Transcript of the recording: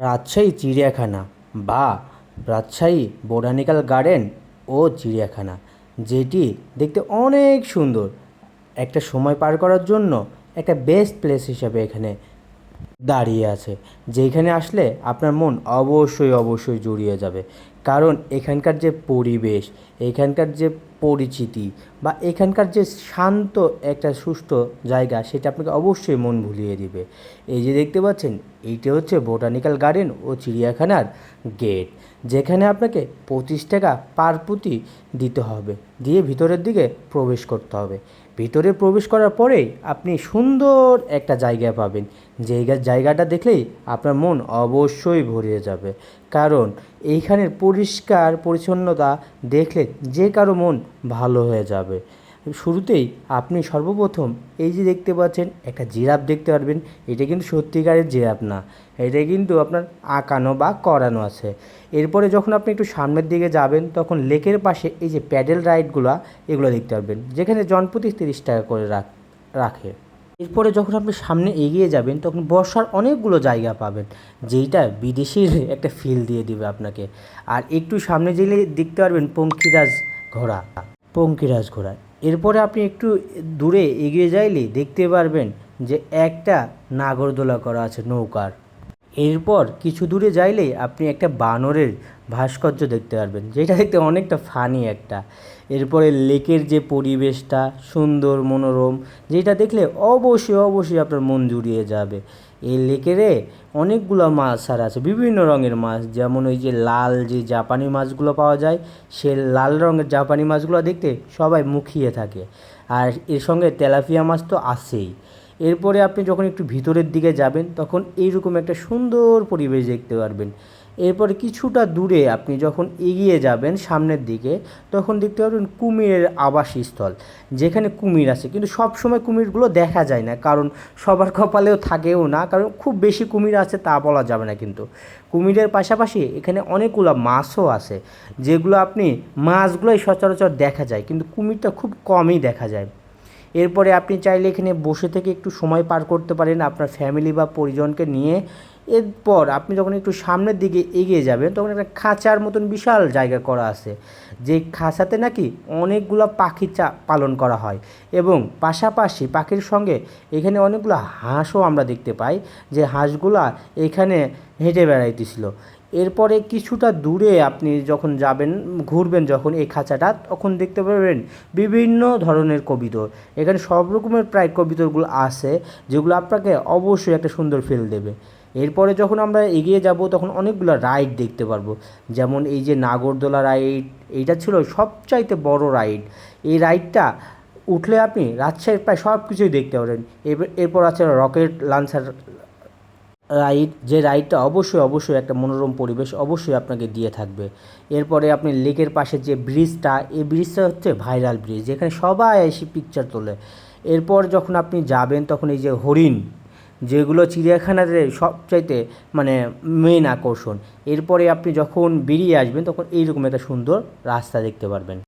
রাজশাহী চিড়িয়াখানা। বা, Rajshahi botanical garden ও চিড়িয়াখানা, যেটি দেখতে অনেক সুন্দর। একটা সময় পার করার জন্য একটা বেস্ট প্লেস হিসাবে এখানে দাঁড়িয়ে আছে, যেখানে আসলে আপনার মন অবশ্যই অবশ্যই জড়িয়ে যাবে। কারণ এখানকার যে পরিবেশ, এখানকার যে পরিচিতি বা এখানকার যে শান্ত একটা সুস্থ জায়গা, সেটা আপনাকে অবশ্যই মন ভুলিয়ে দিবে। এই যে দেখতে পাচ্ছেন, এইটা হচ্ছে বোটানিক্যাল গার্ডেন ও চিড়িয়াখানার গেট, যেখানে আপনাকে পঁচিশ টাকা পার দিতে হবে। দিয়ে ভিতরের দিকে প্রবেশ করতে হবে। ভিতরে প্রবেশ করার পরেই আপনি সুন্দর একটা জায়গা পাবেন। জায়গা জায়গাটা দেখলেই আপনার মন অবশ্যই ভরিয়ে যাবে। কারণ এইখানের পরিষ্কার পরিচ্ছন্নতা দেখলে যে কারও মন ভালো হয়ে যাবে। শুরুতেই আপনি সর্বপ্রথম এই যে দেখতে পাচ্ছেন, একটা জিরাফ দেখতে পারবেন। এটা কিন্তু সত্যিকারের জিরাফ না। এটা কিন্তু আপনার আঁকানো বা করানো আছে। এরপরে যখন আপনি একটু সামনের দিকে যাবেন, তখন লেকের পাশে এই যে প্যাডেল রাইডগুলো, এগুলো দেখতে পারবেন। যেখানে জনপ্রতি তিরিশ টাকা করে রাখ, রাখে। এরপরে যখন আপনি সামনে এগিয়ে যাবেন, তখন বর্ষার অনেকগুলো জায়গা পাবেন, যেইটা বিদেশির একটা ফিল দিয়ে দিবে আপনাকে। আর একটু সামনে গেলে দেখতে পারবেন পঙ্কিরাজ ঘোড়া পঙ্কিরাজ ঘোড়া। এরপরে আপনি একটু দূরে এগিয়ে যাইলে দেখতে পারবেন যে একটা নাগরদোলা করা আছে নৌকার। এরপর কিছু দূরে যাইলেই আপনি একটা বানরের ভাস্কর্য দেখতে পারবেন, যেটা দেখতে অনেকটা ফানি একটা। এরপরে লেকের যে পরিবেশটা সুন্দর, মনোরম, যেটা দেখলে অবশ্যই অবশ্যই আপনার মন জুড়িয়ে যাবে। এই লেকেরে অনেকগুলো মাছ আর আছে, বিভিন্ন রঙের মাছ, যেমন ওই যে লাল যে জাপানি মাছগুলো পাওয়া যায়, সে লাল রঙের জাপানি মাছগুলো দেখতে সবাই মুখিয়ে থাকে। আর এর সঙ্গে তেলাপিয়া মাছ তো আছেই। এরপরে আপনি যখন একটু ভিতরের দিকে যাবেন, তখন এইরকম একটা সুন্দর পরিবেশ দেখতে পারবেন। এরপরে কিছুটা দূরে আপনি যখন এগিয়ে যাবেন সামনের দিকে, তখন দেখতে পারবেন কুমিরের আবাসস্থল, যেখানে কুমির আছে। কিন্তু সব সময় কুমিরগুলো দেখা যায় না, কারণ সবার কপালেও থাকেও না, কারণ খুব বেশি কুমির আছে তা বলা যাবে না কিন্তু। কুমিরের পাশাপাশি এখানে অনেকগুলো মাছও আছে, যেগুলো আপনি মাছগুলোই সচরাচর দেখা যায়, কিন্তু কুমিরটা খুব কমই দেখা যায়। এরপরে আপনি চাইলে এখানে বসে থেকে একটু সময় পার করতে পারেন আপনার ফ্যামিলি বা পরিজনকে নিয়ে। এরপর আপনি যখন একটু সামনের দিকে এগিয়ে যাবেন, তখন একটা খাঁচার মতন বিশাল জায়গা করা আছে। যে খাঁচাতে নাকি অনেকগুলো পাখি চা পালন করা হয় এবং পাশাপাশি পাখির সঙ্গে এখানে অনেকগুলো হাঁসও আমরা দেখতে পাই। যে হাঁসগুলা এখানে হেঁটে বেড়াইতেছিল। এরপরে কিছুটা দূরে আপনি যখন যাবেন, ঘুরবেন যখন এই খাঁচাটা, তখন দেখতে পাবেন বিভিন্ন ধরনের কবিতর। এখানে সব রকমের প্রায় কবিতরগুলো আছে, যেগুলো আপনাকে অবশ্যই একটা সুন্দর ফিল দেবে। এরপরে যখন আমরা এগিয়ে যাব, তখন অনেকগুলো রাইড দেখতে পারব। যেমন এই যে নাগরদোলা রাইড এইটা ছিল সবচাইতে বড় রাইড এই রাইডটা উঠলে আপনি রাজশাহীর প্রায় সব কিছুই দেখতে পারেন এরপর এরপর আছে রকেট লঞ্চার রাইড যে রাইডটা অবশ্যই অবশ্যই একটা মনোরম পরিবেশ অবশ্যই আপনাকে দিয়ে থাকবে। এরপরে আপনি লেকের পাশে যে ব্রিজটা, এই ব্রিজটা হচ্ছে ভাইরাল ব্রিজ, যেখানে সবাই এসে পিকচার তোলে। এরপর যখন আপনি যাবেন, তখন এই যে হরিণ, যেগুলো চিড়িয়াখানাতে সবচাইতে মানে মেন আকর্ষণ। এরপরে আপনি যখন বেরিয়ে আসবেন, তখন এইরকম একটা সুন্দর রাস্তা দেখতে পারবেন।